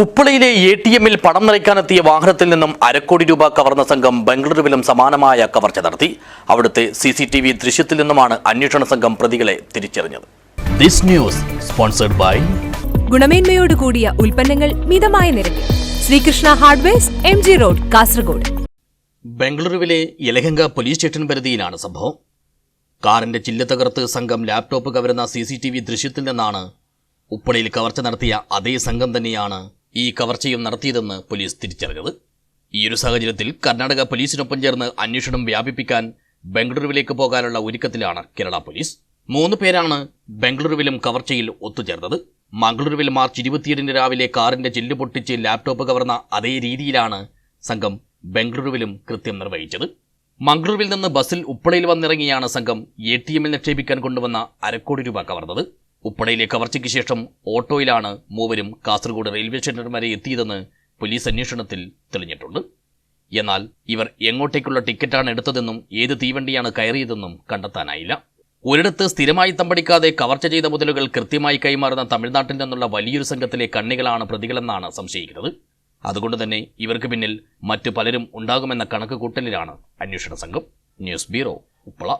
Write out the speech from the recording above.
ഉപ്പളയിലെ A T എമ്മിൽ പണം നിറയ്ക്കാനെത്തിയ വാഹനത്തിൽ നിന്നും അരക്കോടി രൂപ കവർന്ന സംഘം ബംഗളൂരുവിലും സമാനമായ കവർച്ച നടത്തി. അവിടുത്തെ സി സി ടി വി ദൃശ്യത്തിൽ നിന്നുമാണ് അന്വേഷണ സംഘം പ്രതികളെ തിരിച്ചറിഞ്ഞത്. ദിസ് ന്യൂസ് സ്പോൺസർഡ് ബൈ ഗുണമേന്മയോട് കൂടിയ ഉൽപ്പന്നങ്ങൾ മിതമായ നിരക്കിൽ. Sreekrishna hardwares M G road Kasaragod. ബംഗളൂരുവിലെ യലഹങ്ക പോലീസ് സ്റ്റേഷൻ പരിധിയിലാണ് സംഭവം. കാറിന്റെ ചില്ല തകർത്ത് സംഘം ലാപ്ടോപ്പ് കവരുന്ന സി സി ടി വി ദൃശ്യത്തിൽ നിന്നാണ് ഉപ്പളയിൽ കവർച്ച നടത്തിയ അതേ സംഘം തന്നെയാണ് ഈ കവർച്ചയും നടത്തിയതെന്ന് പോലീസ് തിരിച്ചറിഞ്ഞത്. ഈയൊരു സാഹചര്യത്തിൽ കർണാടക പോലീസിനൊപ്പം ചേർന്ന് അന്വേഷണം വ്യാപിപ്പിക്കാൻ ബംഗളൂരുവിലേക്ക് പോകാനുള്ള ഒരുക്കത്തിലാണ് കേരള പോലീസ്. മൂന്ന് പേരാണ് ബംഗളൂരുവിലും കവർച്ചയിൽ ഒത്തുചേർന്നത്. മംഗളൂരുവിൽ മാർച്ച് ഇരുപത്തിയേഴിന് രാവിലെ കാറിന്റെ ചില്ല് പൊട്ടിച്ച് ലാപ്ടോപ്പ് കവർന്ന അതേ രീതിയിലാണ് സംഘം ബംഗളൂരുവിലും കൃത്യം നിർവഹിച്ചത്. മംഗളൂരുവിൽ നിന്ന് ബസ്സിൽ ഉപ്പളയിൽ വന്നിറങ്ങിയാണ് സംഘം എ ടി എമ്മിൽ നിക്ഷേപിക്കാൻ കൊണ്ടുവന്ന അരക്കോടി രൂപ കവർന്നത്. ഉപ്പളയിലെ കവർച്ചയ്ക്ക് ശേഷം ഓട്ടോയിലാണ് മൂവരും കാസർഗോഡ് റെയിൽവേ സ്റ്റേഷൻ വരെ എത്തിയതെന്ന് പോലീസ് അന്വേഷണത്തിൽ തെളിഞ്ഞിട്ടുണ്ട്. എന്നാൽ ഇവർ എങ്ങോട്ടേക്കുള്ള ടിക്കറ്റാണ് എടുത്തതെന്നും ഏത് തീവണ്ടിയാണ് കയറിയതെന്നും കണ്ടെത്താനായില്ല. ഒരിടത്ത് സ്ഥിരമായി തമ്പടിക്കാതെ കവർച്ച ചെയ്ത മുതലുകൾ കൃത്യമായി കൈമാറുന്ന തമിഴ്നാട്ടിൽ നിന്നുള്ള വലിയൊരു സംഘത്തിലെ കണ്ണികളാണ് പ്രതികളെന്നാണ് സംശയിക്കുന്നത്. അതുകൊണ്ട് തന്നെ ഇവർക്ക് പിന്നിൽ മറ്റു പലരും ഉണ്ടാകുമെന്ന കണക്ക് കൂട്ടലിലാണ് അന്വേഷണ സംഘം. News bureau Uppala.